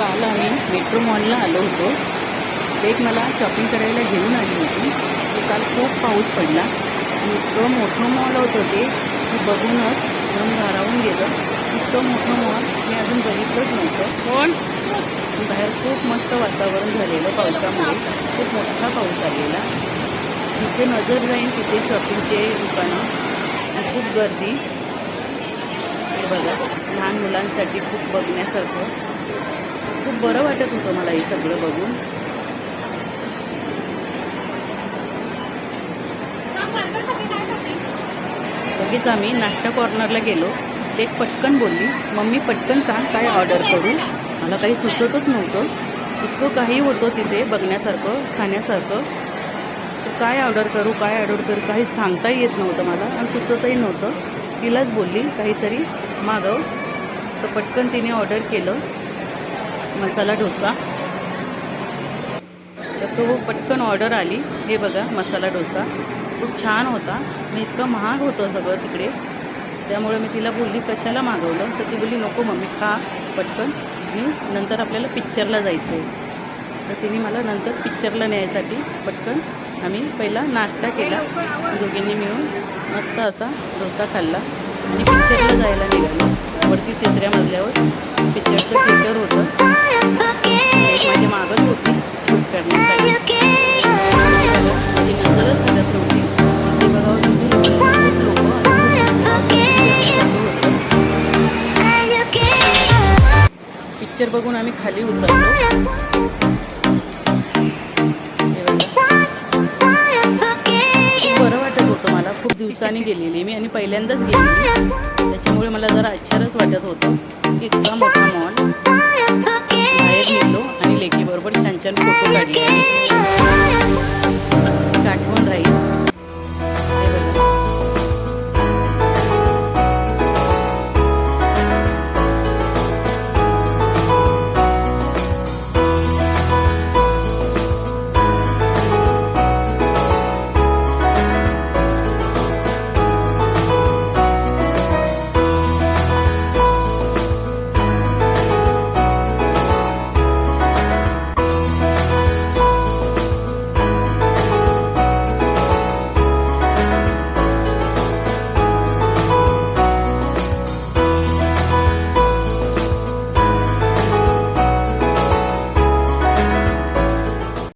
काल आम्ही. मेट्रो मॉलला आलो होतो. एक मला शॉपिंग करायला घेऊन आली होती. तर काल खूप पाऊस पडला. आणि इतकं मोठं मॉल होतं ते की बघूनच मन भारावून गेलं. इतकं मोठं मॉल मी अजून बघितलंच नव्हतं. कोण? बाहेर खूप मस्त वातावरण झालेलं पावसामुळे. खूप मोठा पाऊस आलेला. जिथे नजर जाईल तिथे शॉपिंगचे दुकानं. आणि खूप गर्दी. हे बघा लहान मुलांसाठी खूप बघण्यासारखं. खूप बरं वाटत होतं मला हे सगळं बघून. लगेच आम्ही नाश्ता कॉर्नरला गेलो. ते एक पटकन बोलली मम्मी पटकन सांग काय ऑर्डर करू. मला काही सुचतच नव्हतं. इतकं काही होतं तिथे बघण्यासारखं खाण्यासारखं. तर काय ऑर्डर करू काय ऑर्डर करू काही सांगताही येत नव्हतं मला आणि सुचतही नव्हतं. तिलाच बोलली काहीतरी मागव. तर पटकन तिने ऑर्डर केलं. मसाला डोसा. तर तो पटकन ऑर्डर आली. हे बघा मसाला डोसा. खूप छान होता. मी इतकं महाग होतं सगळं तिकडे. त्यामुळे मी तिला बोलली कशाला मागवलं? तर ती बोलली नको मम्मी खा पटकन. आणि नंतर आपल्याला पिक्चरला जायचं आहे तर तिने मला नंतर पिक्चरला न्यायसाठी पटकन आम्ही पहिला नाश्ता केला. दोघींनी मिळून मस्त असा डोसा खाल्ला. आणि पिक्चरला जायला निघालो. वरती तिसऱ्या मजल्यावर पिक्चरचं बाहेर बघून आम्ही खाली उतरलो. बरं वाटत होतं मला. खूप दिवसांनी गेलेली मी आणि पहिल्यांदाच गेले त्याच्यामुळे मला जरा आश्चर्यच वाटत होतं की इतका मोठा मॉल बाहेर निघलो आणि लेकीबरोबर छान छान फोटो काढले.